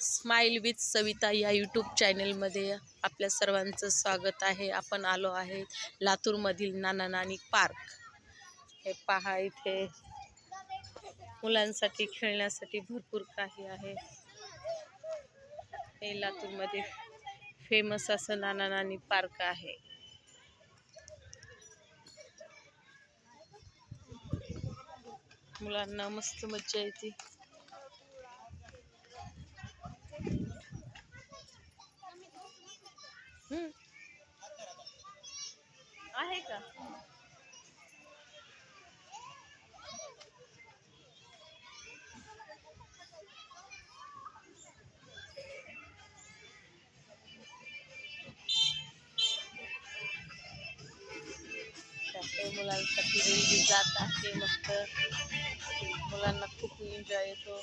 Smile with Savita या YouTube चॅनेलमध्ये आपल्या सर्वांचं स्वागत आहे. आपण आलो आहे लातूरमधील नाना नानी पार्क हे पहा इथे. मुलांसाठी खेळण्यासाठी भरपूर काही आहे. हे लातूरमध्ये फेमस असं नाना नानी पार्क आहे. मुलांना मस्त मज्जा येते. आहे का? मुलांसाठी जात असते मस्त. मुलांना खूप एन्जॉय येतो.